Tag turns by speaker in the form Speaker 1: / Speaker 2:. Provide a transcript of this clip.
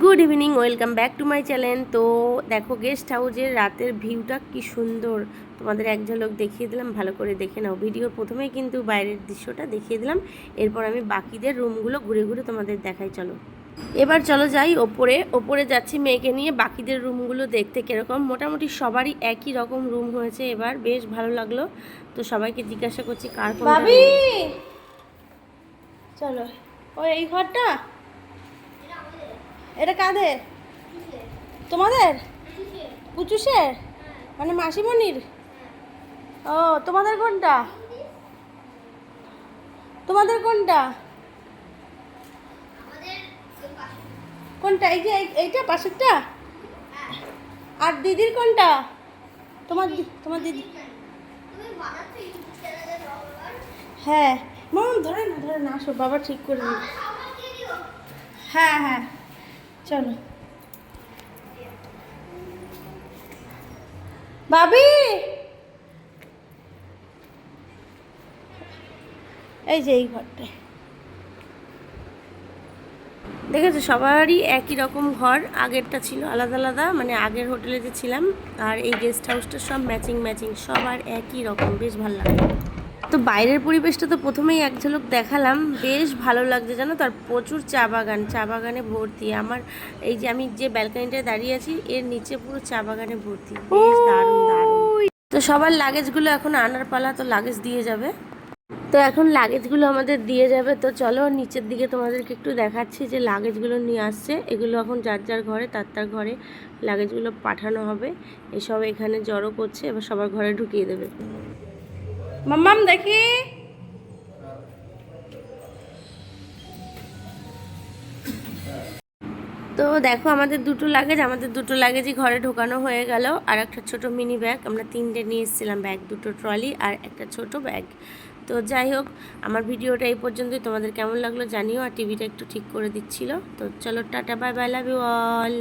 Speaker 1: Good evening welcome back to my channel তো দেখো guest হাউসের রাতের ভিউটা কি সুন্দর। তোমাদের এক ঝলক দেখিয়ে দিলাম ভালো করে দেখে নাও। ভিডিওর প্রথমেই কিন্তু বাইরের দৃশ্যটা দেখিয়ে দিলাম। এরপর আমি বাকিদের রুমগুলো ঘুরে ঘুরে তোমাদের দেখাই চলো। এবার চলো যাই ওপরে। ওপরে যাচ্ছি মেয়েকে নিয়ে। বাকিদের রুমগুলো দেখতে কীরকম? মোটামুটি সবারই একই রকম রুম হয়েছে এবার। বেশ ভালো লাগল। তো সবাইকে জিজ্ঞাসা করছি কার।
Speaker 2: চলো। ও এই ঘরটা? এটা কাদের? তোমাদের? পুচুসের মানে মাসিমণির? ও, তোমাদের কোনটা? তোমাদের কোনটা? কোনটা? এই যে, এই- এইটা পাশেরটা? আর দিদির কোনটা? তোমার তোমার দিদি। হ্যাঁ। মাম, ধরে না ধরে না আসো, বাবা ঠিক করে হ্যাঁ হ্যাঁ। চলো। ভাবি! এই যে এই ঘরটায়
Speaker 1: দেখেছ, সবারই একই রকম ঘর, আগেরটা ছিল আলাদা আলাদা মানে আগের হোটেলে যে ছিলাম, আর এই গেস্ট হাউসটা সব ম্যাচিং ম্যাচিং সবার একই রকম, বেশ ভালো লাগে। তো বাইরের পরিবেশটা তো প্রথমেই এক ঝলক দেখালাম। বেশ ভালো লাগছে জানো? তার প্রচুর চা বাগান চা বাগানে ভর্তি। আমার এই যে আমি যে ব্যালকানিটায় দাঁড়িয়ে আছি এর নিচে পুরো চা বাগানে ভর্তি। বেশ দারুণ দারুণ। তো সবার লাগেজগুলো এখন আনার পালা তো লাগেজ দিয়ে যাবে। তো এখন লাগেজগুলো আমাদের দিয়ে যাবে। তো চলো নিচের দিকে তোমাদেরকে একটু দেখাচ্ছি যে লাগেজগুলো নিয়ে আসছে। এগুলো এখন যার যার ঘরে তার তার ঘরে লাগেজগুলো পাঠানো হবে। এসব এখানে জড়ো করছে এবার সবার ঘরে ঢুকিয়ে দেবে।
Speaker 2: মাম্মাম, দেখি।
Speaker 1: তো দেখো, আমাদের দুটো লাগেজ আমাদের দুটো লাগেজই ঘরে ঢোকানো হয়ে গেল। আর একটা ছোট মিনি ব্যাগ আমরা তিনটে নিয়ে এসেছিলাম ব্যাগ দুটো ট্রলি আর একটা ছোট ব্যাগ তো যাই হোক, আমার ভিডিওটা এই পর্যন্তই। তোমাদের কেমন লাগল জানিও, আর টিভিটা একটু ঠিক করে দিচ্ছিল। তো চলো, tata bye bye love you all